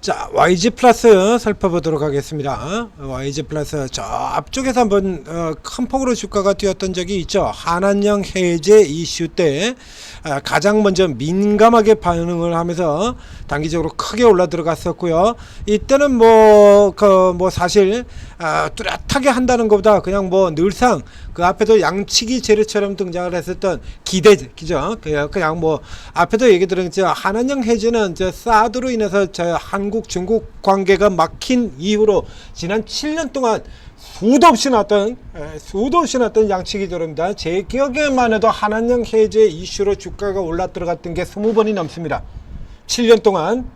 자, YG 플러스 살펴보도록 하겠습니다. YG 플러스 저 앞쪽에서 한번 어, 큰 폭으로 주가가 뛰었던 적이 있죠. 한한령 해제 이슈 때 아, 가장 먼저 민감하게 반응을 하면서 단기적으로 크게 올라 들어갔었고요. 이때는 뭐그뭐 사실 아, 뚜렷하게 한다는 것보다 그냥 뭐 늘상 그 앞에도 양치기 재료처럼 등장을 했었던 기대 기죠. 그냥 그냥 뭐 앞에도 얘기 들었죠. 한한령 해제는 저 사드로 인해서 저한 국 중국 관계가 막힌 이후로 지난 7년 동안 수도 없이 났던 에, 수도 없이 났던 양치기 조입니다. 제 기억에만 해도 한한령 해제 이슈로 주가가 올라 들어갔던 게 20번이 넘습니다. 7년 동안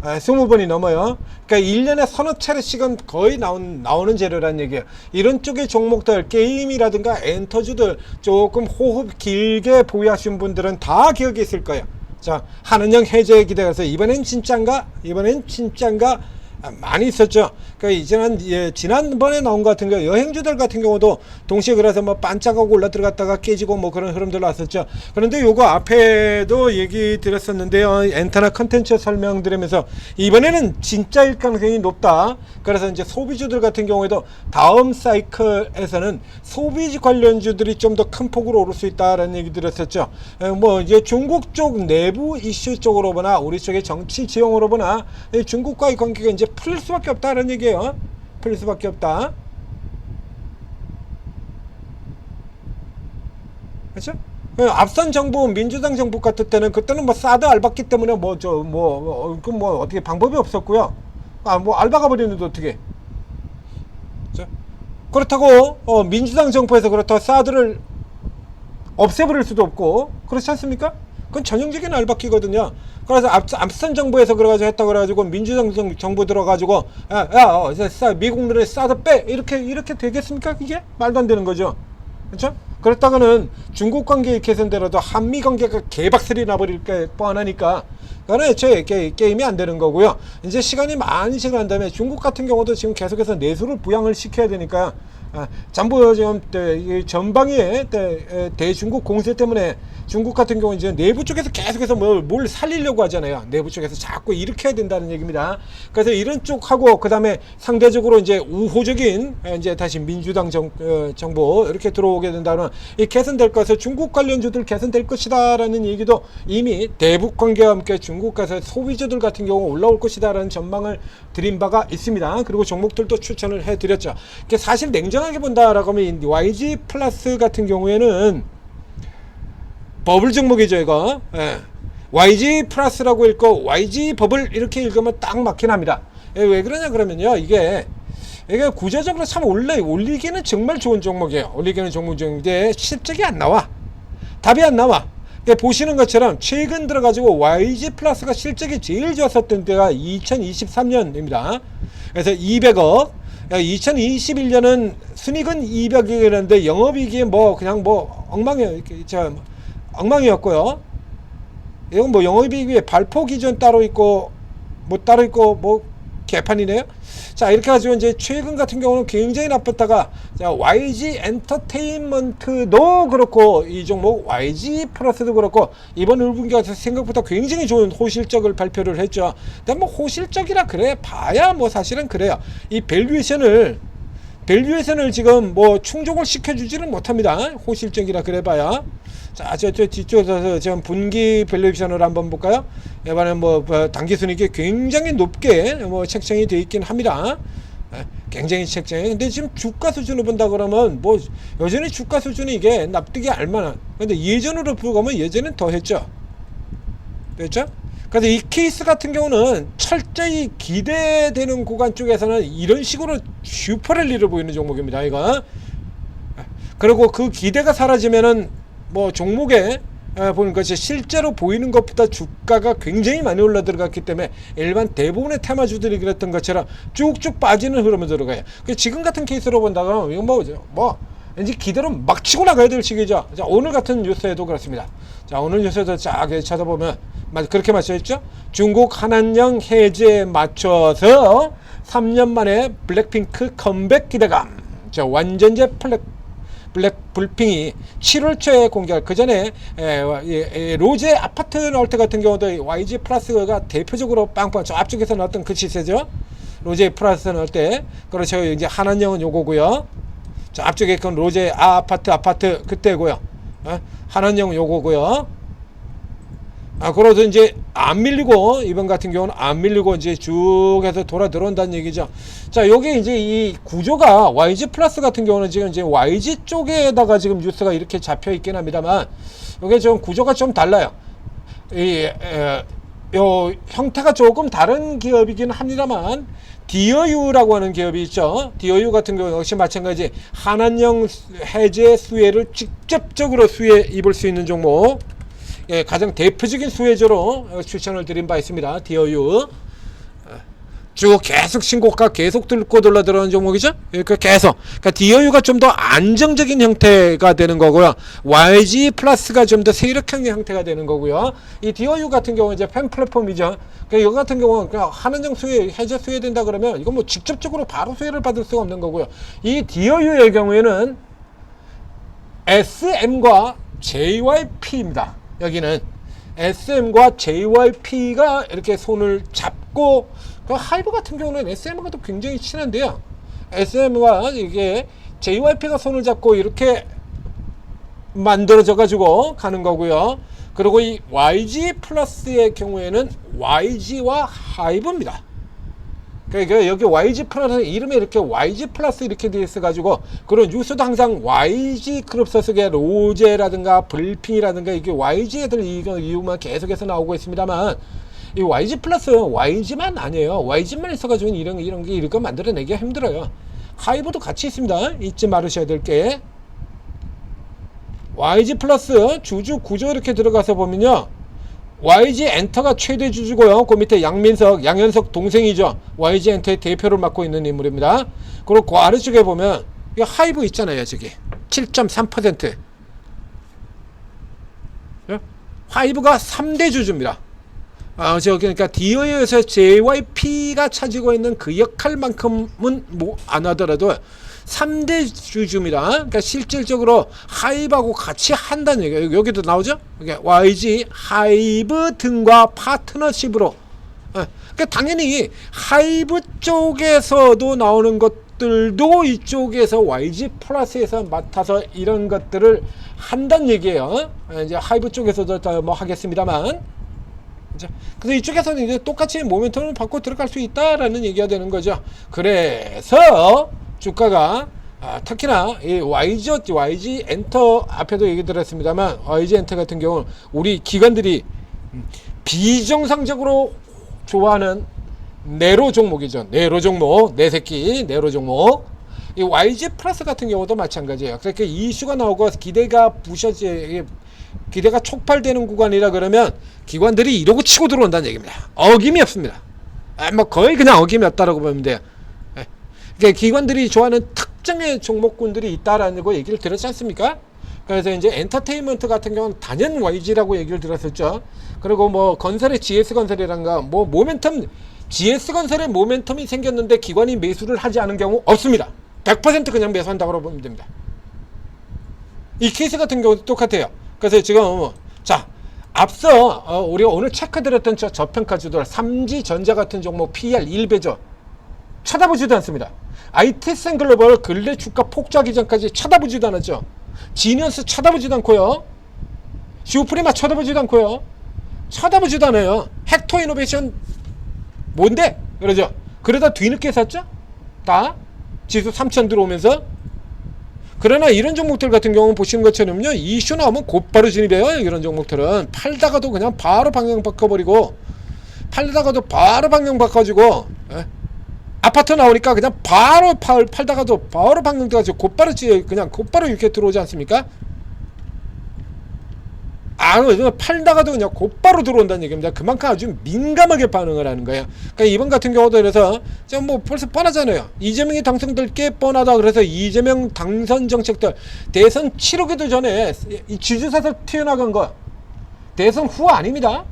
아, 20번이 넘어요. 그러니까 1년에 서너 차례씩은 거의 나온, 나오는 재료란 얘기예요. 이런 쪽의 종목들, 게임이라든가 엔터주들 조금 호흡 길게 보유하신 분들은 다 기억이 있을 거예요. 자, 한은영 해제 기대가서 이번엔 진짠가? 이번엔 진짠가? 아, 많이 있었죠. 그러니까 이제는 예, 지난번에 나온 것 같은 경우 여행주들 같은 경우도 동시에 그래서 뭐 반짝하고 올라 들어갔다가 깨지고 뭐 그런 흐름들 왔었죠. 그런데 요거 앞에도 얘기 드렸었는데요. 엔터나 컨텐츠 설명 드리면서 이번에는 진짜일 가능성이 높다. 그래서 이제 소비주들 같은 경우에도 다음 사이클에서는 소비지 관련주들이 좀 더 큰 폭으로 오를 수 있다라는 얘기 드렸었죠. 에, 뭐 이제 중국 쪽 내부 이슈 쪽으로 보나 우리 쪽의 정치 지형으로 보나 이 중국과의 관계가 이제 풀릴 수밖에 없다는 얘기예요. 풀릴 수밖에 없다. 그렇죠? 그 앞선 정부 민주당 정부 같을 때는 그때는 뭐 사드 알바기 때문에 뭐 저 뭐그뭐 어떻게 방법이 없었고요. 아 뭐 알바가 버리는데 어떻게? 자, 그렇다고 어, 민주당 정부에서 그렇다고 사드를 없애버릴 수도 없고 그렇지 않습니까? 그건 전형적인 알바끼거든요. 그래서 앞, 앞선 정부에서 그래가지고 했다 그래가지고 민주당 정, 정부 들어가지고 야, 야 어, 싸, 미국 노래 싸도 빼 이렇게 이렇게 되겠습니까? 이게 말도 안 되는 거죠. 그렇죠? 그렇다가는 중국 관계 개선되라도 한미 관계가 개박살이 나버릴 게 뻔하니까 그거는 애초에 게, 게임이 안 되는 거고요. 이제 시간이 많이 지난 다음에 중국 같은 경우도 지금 계속해서 내수를 부양을 시켜야 되니까 아, 지금 때, 이 전방위의 때, 에, 대중국 공세 때문에 중국 같은 경우 이제 내부 쪽에서 계속해서 뭘, 뭘 살리려고 하잖아요. 내부 쪽에서 자꾸 일으켜야 된다는 얘기입니다. 그래서 이런 쪽하고 그 다음에 상대적으로 이제 우호적인 에, 이제 다시 민주당 정, 어, 정부 이렇게 들어오게 된다면 이 개선될 것에 중국 관련주들 개선될 것이다라는 얘기도 이미 대북 관계와 함께 중국에서 소비주들 같은 경우 올라올 것이다라는 전망을 드린 바가 있습니다. 그리고 종목들도 추천을 해드렸죠. 사실 냉 정하게 본다라고 하면 이 YG 플러스 같은 경우에는 버블 종목이죠 이거. 예. YG 플러스라고 읽고 YG 버블 이렇게 읽으면 딱 맞긴 합니다. 예, 왜 그러냐 그러면요 이게 이게 구조적으로 참 올리, 올리기는 정말 좋은 종목이에요. 올리기는 좋은 종목인데 실적이 안 나와. 답이 안 나와. 그러니까 보시는 것처럼 최근 들어가지고 YG 플러스가 실적이 제일 좋았었던 때가 2023년입니다. 그래서 200억. 2021년은 순익은 200억이었는데 영업이익이 뭐 그냥 뭐 엉망이에요. 엉망이었고요. 이건 뭐 영업이익이 발표 기준 따로 있고 뭐 따로 있고 뭐 개판이네요. 자 이렇게 가지고 이제 최근 같은 경우는 굉장히 나빴다가 자 YG 엔터테인먼트도 그렇고 이 종목 YG 플러스도 그렇고 이번 1분기가 생각보다 굉장히 좋은 호실적을 발표를 했죠. 근데 뭐 호실적이라 그래 봐야 뭐 사실은 그래요. 이 밸류에이션을 밸류에이션을 지금 뭐 충족을 시켜주지는 못합니다. 호실적이라 그래봐야. 자, 저, 저 뒤쪽에서 지금 분기 밸류에이션을 한번 볼까요? 이번에 뭐, 뭐 단기 순이익이 굉장히 높게 뭐 책정이 되어 있긴 합니다. 예, 굉장히 책정이. 근데 지금 주가 수준을 본다 그러면 뭐 여전히 주가 수준이 이게 납득이 알만한. 근데 예전으로 보면 예전엔 더 했죠. 됐죠? 그래서 이 케이스 같은 경우는 철저히 기대되는 구간 쪽에서는 이런 식으로 슈퍼랠리를 보이는 종목입니다. 이거. 그리고 그 기대가 사라지면은 뭐 종목에 에, 보는 것이 실제로 보이는 것보다 주가가 굉장히 많이 올라 들어갔기 때문에 일반 대부분의 테마주들이 그랬던 것처럼 쭉쭉 빠지는 흐름에 들어가요. 그 지금 같은 케이스로 본다면 이건 뭐, 뭐 이제 기대로 막 치고 나가야 될 시기죠. 자, 오늘 같은 뉴스에도 그렇습니다. 자, 오늘 뉴스에도 쫙 찾아보면 그렇게 맞춰있죠? 중국 한한령 해제에 맞춰서 3년 만에 블랙핑크 컴백 기대감. 자, 완전제 플랫 블랙 불핑이 7월 초에 공개할 그 전에 로제 아파트 나올 때 같은 경우도 YG 플러스가 대표적으로 빵빵 저 앞쪽에서 나왔던 그 시세죠. 로제 플러스 나올 때 그렇죠. 이제 한한영은 요거고요. 저 앞쪽에 그 로제 아파트 아파트 그때고요. 어? 한한영 요거고요. 아, 그러도 이제 안 밀리고 이번 같은 경우는 안 밀리고 이제 쭉 해서 돌아 들어온다는 얘기죠. 자, 요게 이제 이 구조가 YG 플러스 같은 경우는 지금 이제 YG 쪽에다가 지금 뉴스가 이렇게 잡혀 있긴 합니다만 요게 좀 구조가 좀 달라요. 이 에, 요 형태가 조금 다른 기업이긴 합니다만 디어유라고 하는 기업이 있죠. 디어유 같은 경우 역시 마찬가지 한한령 해제 수혜를 직접적으로 수혜 입을 수 있는 종목. 예, 가장 대표적인 수혜주로 어, 추천을 드린 바 있습니다. 디어유. 어, 쭉 계속 신고가 계속 들고 돌아 들어오는 종목이죠. 이렇게 계속. 그러니까 디어유가 좀 더 안정적인 형태가 되는 거고요. YG 플러스가 좀 더 세력형 형태가 되는 거고요. 이 디어유 같은 경우는 이제 팬 플랫폼이죠. 그러니까 이거 같은 경우는 그냥 한은정 수혜 해제 수혜된다 그러면 이건 뭐 직접적으로 바로 수혜를 받을 수가 없는 거고요. 이 디어유의 경우에는 SM과 JYP입니다. 여기는 SM과 JYP가 이렇게 손을 잡고 그 하이브 같은 경우는 SM과 도 굉장히 친한데요. SM과 이게 JYP가 손을 잡고 이렇게 만들어져 가지고 가는 거고요. 그리고 이 YG 플러스의 경우에는 YG와 하이브입니다. 그러니까 여기 YG 플러스 이름에 이렇게 YG 플러스 이렇게 돼 있어 가지고 그런 뉴스도 항상 YG 그룹서 속에 로제라든가 불핑이라든가 이게 YG 애들 이유만 계속해서 나오고 있습니다만 이 YG 플러스 YG만 아니에요. YG만 있어 가지고 이런 이런 게거 만들어내기가 힘들어요. 하이브도 같이 있습니다. 잊지 말으셔야 될 게. YG 플러스 주주 구조 이렇게 들어가서 보면요. YG 엔터가 최대 주주고요. 그 밑에 양민석, 양현석 동생이죠. YG 엔터의 대표를 맡고 있는 인물입니다. 그리고 그 아래쪽에 보면 이 하이브 있잖아요. 저기 7.3%. 예? 하이브가 3대 주주입니다. 아, 저 그러니까 디어에서 JYP가 차지고 있는 그 역할만큼은 뭐 안 하더라도 3대 주주입니다. 그러니까 실질적으로 하이브하고 같이 한다는 얘기예요. 여기도 나오죠? YG 하이브 등과 파트너십으로. 예. 그러니까 당연히 하이브 쪽에서도 나오는 것들도 이쪽에서 YG 플러스에서 맡아서 이런 것들을 한다는 얘기예요. 예, 이제 하이브 쪽에서도 더뭐 하겠습니다만. 그래서 이쪽에서는 이제 똑같이 모멘텀을 받고 들어갈 수 있다라는 얘기가 되는 거죠. 그래서 주가가 아, 특히나 이 YG, YG 엔터 앞에도 얘기 드렸습니다만 YG 엔터 같은 경우는 우리 기관들이 음, 비정상적으로 좋아하는 네로 종목이죠. 네로 종목, 네 새끼 네로 종목. 이 YG 플러스 같은 경우도 마찬가지예요. 그러니까 이 이슈가 나오고 기대가 부셔지 기대가 촉발되는 구간이라 그러면 기관들이 이러고 치고 들어온다는 얘기입니다. 어김이 없습니다. 아, 뭐 거의 그냥 어김이 없다라고 보면 돼요. 예. 그러니까 기관들이 좋아하는 특정의 종목군들이 있다라는 거 얘기를 들었지 않습니까? 그래서 이제 엔터테인먼트 같은 경우는 단연 YG라고 얘기를 들었었죠. 그리고 뭐 건설의 GS 건설이란가 뭐 모멘텀 GS 건설의 모멘텀이 생겼는데 기관이 매수를 하지 않은 경우 없습니다. 100% 그냥 매수한다고 보면 됩니다. 이 케이스 같은 경우도 똑같아요. 그래서 지금 자 앞서 어, 우리가 오늘 체크드렸던 저 저평가주들 삼지 전자 같은 종목 PER 1배죠. 쳐다보지도 않습니다. IT센 글로벌 근래 주가 폭주하기 전까지 쳐다보지도 않았죠. 지니언스 쳐다보지도 않고요. 슈프리마 쳐다보지도 않고요. 쳐다보지도 않아요. 헥토 이노베이션 뭔데? 그러죠. 그러다 뒤늦게 샀죠? 다 지수 3천 들어오면서 그러나 이런 종목들 같은 경우는 보시는 것처럼요 이슈 나오면 곧바로 진입해요 이런 종목들은 팔다가도 그냥 바로 방향 바꿔버리고 팔다가도 바로 방향 바꿔주고 예? 아파트 나오니까 그냥 바로 팔, 팔다가도 바로 방향 가지고 곧바로 지 그냥 곧바로 이렇게 들어오지 않습니까? 아, 팔다가도 그냥 곧바로 들어온다는 얘기입니다. 그만큼 아주 민감하게 반응을 하는 거예요. 그러니까 이번 같은 경우도 그래서 지금 뭐 벌써 뻔하잖아요. 이재명이 당선될 게 뻔하다. 그래서 이재명 당선 정책들 대선 치르기도 전에 이 지주사서 튀어나간 거 대선 후 아닙니다.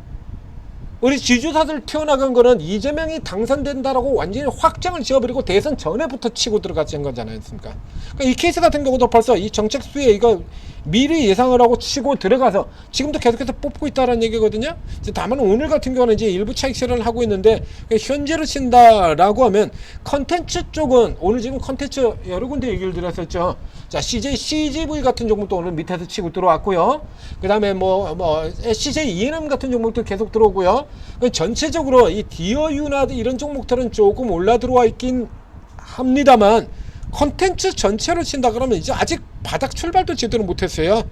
우리 지주사들 튀어나간 거는 이재명이 당선된다라고 완전히 확정을 지어버리고 대선 전에부터 치고 들어갔던 거잖아요. 그러니까 이 케이스 같은 경우도 벌써 이 정책 수에 이거 미리 예상을 하고 치고 들어가서 지금도 계속해서 뽑고 있다는 얘기거든요. 이제 다만 오늘 같은 경우는 이제 일부 차익 실현을 하고 있는데 현재로 친다라고 하면 컨텐츠 쪽은 오늘 지금 컨텐츠 여러 군데 얘기를 드렸었죠. 자 CJ CGV 같은 종목도 오늘 밑에서 치고 들어왔고요. 그 다음에 뭐, 뭐, CJ ENM 같은 종목도 계속 들어오고요. 그 전체적으로 이 디어유나 이런 종목들은 조금 올라 들어와 있긴 합니다만 컨텐츠 전체로 친다 그러면 이제 아직 바닥 출발도 제대로 못했어요.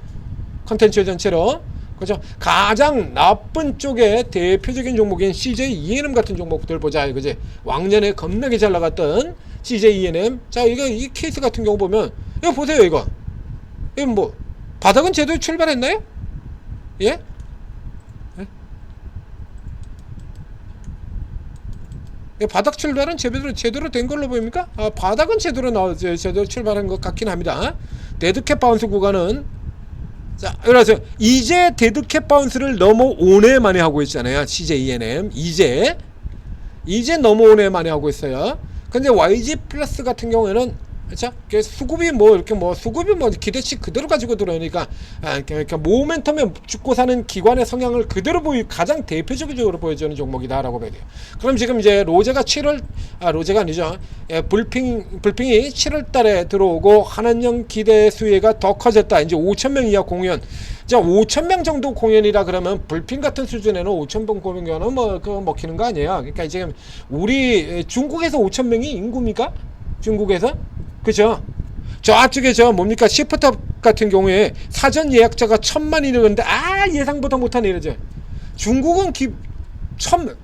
컨텐츠 전체로. 그죠? 가장 나쁜 쪽의 대표적인 종목인 CJ ENM 같은 종목들 보자. 그지? 왕년에 겁나게 잘 나갔던 CJ ENM. 자, 이거 이 케이스 같은 경우 보면 이거 보세요, 이거. 이거 뭐 바닥은 제대로 출발했나요? 예? 예? 바닥 출발은 제대로 제대로 된 걸로 보입니까? 아, 바닥은 제대로 제- 제대로 출발한 것 같긴 합니다. 데드캣 바운스 구간은 자, 그래서 이제 데드캣 바운스를 넘어오네 만에 하고 있잖아요. CJ ENM 이제 이제 넘어오네 만에 하고 있어요. 근데 YG 플러스 같은 경우에는 그렇죠? 그 수급이 뭐 이렇게 뭐 수급이 뭐 기대치 그대로 가지고 들어오니까 아, 그러니까 모멘텀에 죽고 사는 기관의 성향을 그대로 보이 가장 대표적으로 보여주는 종목이다라고 봐야 돼요. 그럼 지금 이제 로제가 7월 아 로제가 아니죠. 예, 불핑 불핑이 7월달에 들어오고 한한령 기대 수혜가 더 커졌다. 이제 5천 명 이하 공연. 자 5천 명 정도 공연이라 그러면 불핑 같은 수준에는 5천 명 공연은 뭐 그 먹히는 거 아니에요. 그러니까 지금 우리 중국에서 5천 명이 인구입니까? 중국에서 그죠? 저쪽에 저 뭡니까 시프탑 같은 경우에 사전 예약자가 천만이 늘었는데 아 예상보다 못한 이러죠. 중국은 기 천,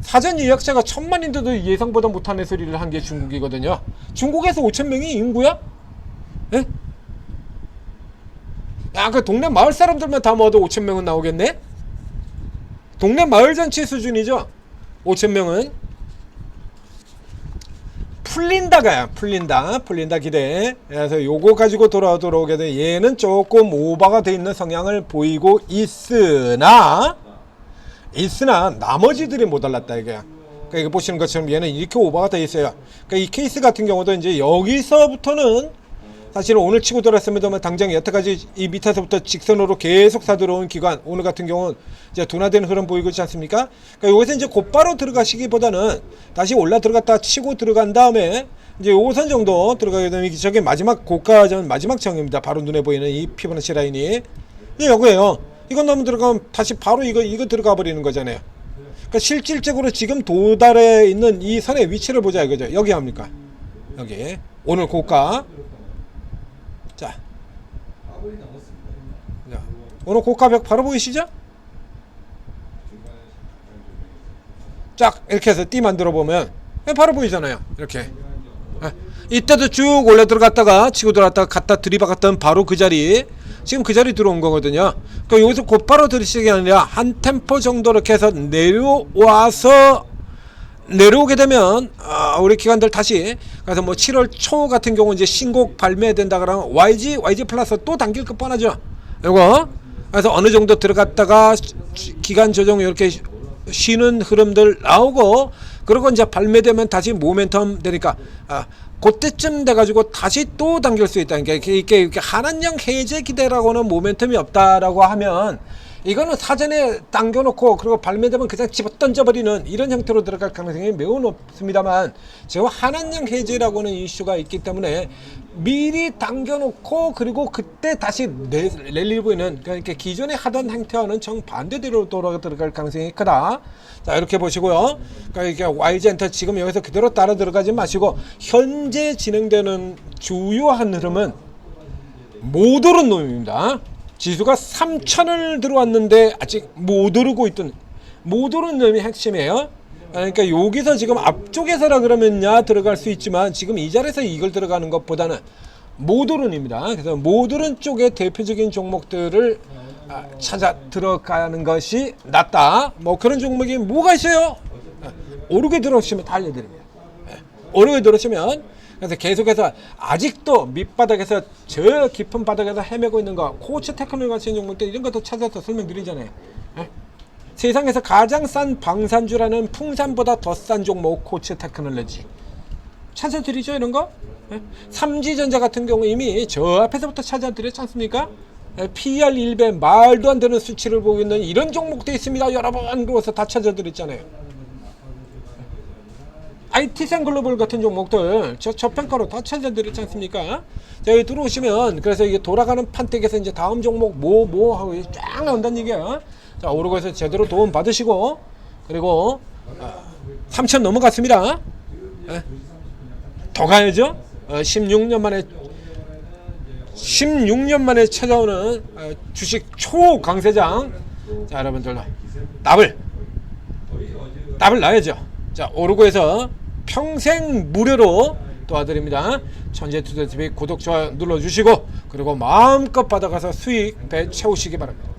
사전 예약자가 천만인데도 예상보다 못한 소리를 한 게 중국이거든요. 중국에서 5천 명이 인구야? 예? 야, 그 동네 마을 사람들만 다 모아도 5천 명은 나오겠네? 동네 마을 전체 수준이죠. 5천 명은 풀린다가야 풀린다. 풀린다 기대. 그래서 요거 가지고 돌아오도록 해도 얘는 조금 오버가 돼 있는 성향을 보이고 있으나 있으나 나머지들이 못 올랐다 이게. 그러니까 보시는 것처럼 얘는 이렇게 오버가 돼 있어요. 그러니까 이 케이스 같은 경우도 이제 여기서부터는 사실은 오늘 치고 들었습니다만 당장 여태까지 이 밑에서부터 직선으로 계속 사들어온 기간 오늘 같은 경우는 이제 둔화되는 흐름 보이고 있지 않습니까? 그러니까 여기서 이제 곧바로 들어가시기보다는 다시 올라 들어갔다 치고 들어간 다음에 이제 요선 정도 들어가게 되면 저게 마지막 고가전 마지막 정입니다. 바로 눈에 보이는 이 피보나치 라인이 이 요거예요. 이건 너무 들어가면 다시 바로 이거 이거 들어가 버리는 거잖아요. 그러니까 실질적으로 지금 도달해 있는 이 선의 위치를 보자 이거죠. 여기 합니까? 여기 오늘 고가 자, 자, 오늘 고가벽 바로 보이시죠? 쫙 이렇게 해서 띠 만들어 보면 바로 보이잖아요. 이렇게. 아, 이때도 쭉 올려 들어갔다가 치고 들어갔다가 갖다 들이박았던 바로 그 자리 지금 그 자리 들어온 거거든요. 그러니까 여기서 곧바로 들이시는 게 아니라 한 템포 정도 이렇게 해서 내려와서 내려오게 되면 아, 우리 기관들 다시 그래서 뭐 7월 초 같은 경우 이제 신곡 발매된다 그러면 YG YG 플러스 또 당길 거 뻔하죠. 이거 그래서 어느 정도 들어갔다가 시- 기간 조정 이렇게 쉬- 쉬는 흐름들 나오고 그리고 이제 발매되면 다시 모멘텀 되니까 아 그때쯤 돼가지고 다시 또 당길 수 있다. 그러니까 이게, 이게 한한령 해제 기대라고는 모멘텀이 없다라고 하면 이거는 사전에 당겨놓고 그리고 발매되면 그냥 집어 던져버리는 이런 형태로 들어갈 가능성이 매우 높습니다만 지금 한한령 해제라고는 이슈가 있기 때문에 미리 당겨놓고 그리고 그때 다시 내- 랠리 보이는 그러니까 기존에 하던 형태와는 정반대대로 돌아 들어갈 가능성이 크다. 자 이렇게 보시고요. 그러니까 이게 YG엔터 지금 여기서 그대로 따라 들어가지 마시고 현재 진행되는 주요한 흐름은 못 오른 놈입니다. 지수가 3천을 들어왔는데 아직 못 오르고 있던 못 오른 놈이 핵심이에요. 그러니까 여기서 지금 앞쪽에서라 그러면야 들어갈 수 있지만 지금 이 자리에서 이걸 들어가는 것보다는 못 오른입니다. 그래서 못 오른 쪽의 대표적인 종목들을 아, 찾아 들어가는 것이 낫다. 뭐 그런 종목이 뭐가 있어요? 아, 오르게 들어오시면 다 알려드립니다. 예, 오르게 들어오시면 그래서 계속해서 아직도 밑바닥에서 저 깊은 바닥에서 헤매고 있는 거 코치 테크놀 같은 종목들 이런 것도 찾아서 설명드리잖아요. 예? 세상에서 가장 싼 방산주라는 풍산보다 더 싼 종목 코치 테크놀로지 찾아드리죠 이런 거? 예? 삼지전자 같은 경우 이미 저 앞에서부터 찾아드렸지 않습니까? 예, PR 1배 말도 안 되는 수치를 보고 있는 이런 종목도 있습니다 여러분 그래서 다 찾아드렸잖아요 IT생 글로벌 같은 종목들 저 저평가로 다 찾아드렸지 않습니까? 자 여기 들어오시면 그래서 이게 돌아가는 판택에서 이제 다음 종목 뭐 뭐 하고 쫙 나온다는 얘기야. 자 오르고 해서 제대로 도움 받으시고 그리고 아, 3천 넘어갔습니다. 예. 더 가야죠. 어, 16년 만에 16년 만에 찾아오는 어, 주식 초강세장. 자 여러분들 답을 답을 놔야죠. 자 오르고 해서 평생 무료로 도와드립니다. 천재투자TV 구독, 좋아요 눌러주시고 그리고 마음껏 받아가서 수익 배 채우시기 바랍니다.